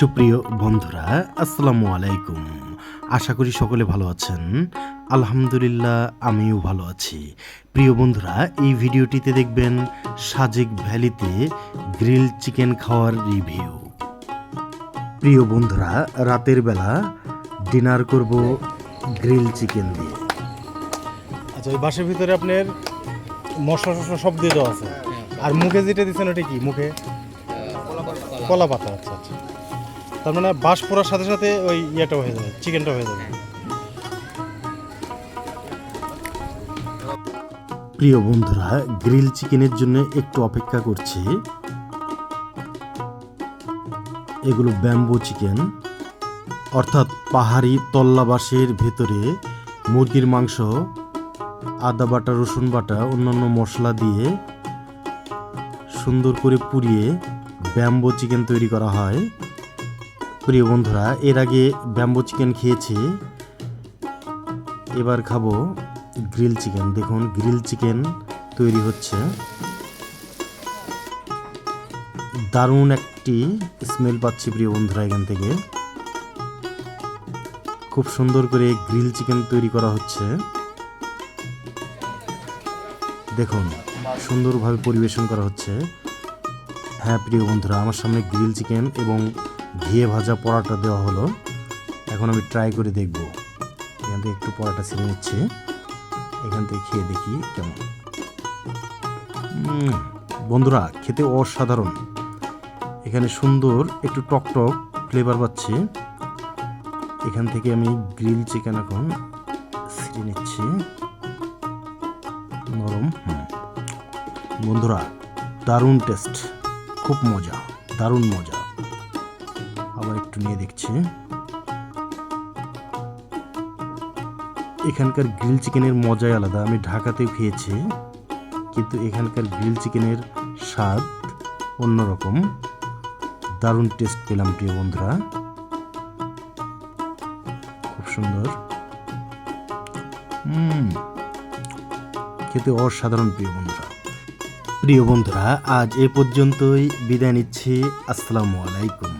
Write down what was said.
সুপ্রিয় বন্ধুরা আসসালামু আলাইকুম। আশা করি সকলে ভালো আছেন। আলহামদুলিল্লাহ আমিও ভালো আছি। প্রিয় বন্ধুরা এই ভিডিওটিতে দেখবেন সাজেক ভ্যালিতে গ্রিল চিকেন খাওয়ার রিভিউ। প্রিয় বন্ধুরা রাতের বেলা ডিনার করব গ্রিল চিকেন দিয়ে। আচ্ছা ওই বাসের ভিতরে আপনার মশলা টশলা সব দিয়ে দেওয়া আছে? আর মুখে যেটা দিচ্ছেন ওটা কি? মুখে? কলা পাতা আচ্ছা আচ্ছা। তার মানে বাঁশ পোড়ার সাথে সাথে ওই ইয়েটা হয়ে যাবে, চিকেনটা হয়ে যাবে। প্রিয় বন্ধুরা, গ্রিল চিকেনের জন্য একটু অপেক্ষা করছি। এগুলো ব্যাম্বো চিকেন, অর্থাৎ পাহাড়ি তল্লাবাসের ভেতরে মুরগির মাংস, আদা বাটা, রসুন বাটা, অন্যান্য মশলা দিয়ে সুন্দর করে পুড়িয়ে ব্যাম্বো চিকেন তৈরি করা হয়। প্রিয় বন্ধুরা, এর আগে ব্যাম্বো চিকেন খেয়েছি। এবার খাব গ্রিল চিকেন। দেখুন, গ্রিল চিকেন তৈরি হচ্ছে। দারুণ একটি স্মেল পাচ্ছি প্রিয় বন্ধুরা এখান থেকে। খুব সুন্দর করে গ্রিল চিকেন তৈরি করা হচ্ছে। দেখুন, সুন্দরভাবে পরিবেশন করা হচ্ছে। হ্যাঁ প্রিয় বন্ধুরা, আমার সামনে গ্রিল চিকেন এবং ঘিয়ে ভাজা পরাটা দেওয়া হলো। এখন আমি ট্রাই করে দেখব। এখান থেকে একটু পরাটা ছেড়ে নিচ্ছে। এখান থেকে খেয়ে দেখি কেমন। বন্ধুরা, খেতে অসাধারণ। এখানে সুন্দর একটু টক টক ফ্লেভার পাচ্ছে। এখান থেকে আমি গ্রিল চিকেন এখন ছিঁড়ে নিচ্ছি। নরম। বন্ধুরা, দারুণ টেস্ট খুব মজা, দারুণ মজা। একটু নিয়ে দেখছি। এখানকার গ্রিল চিকেনের মজাই আলাদা। আমি ঢাকাতেও খেয়েছি, কিন্তু এখানকার গ্রিল চিকেনের স্বাদ অন্যরকম। দারুণ টেস্ট পেলাম প্রিয় বন্ধুরা। খুব সুন্দর। খেতে অসাধারণ প্রিয় বন্ধুরা। প্রিয় বন্ধুরা, আজ এ পর্যন্তই। বিদায় নিচ্ছি। আসসালামু আলাইকুম।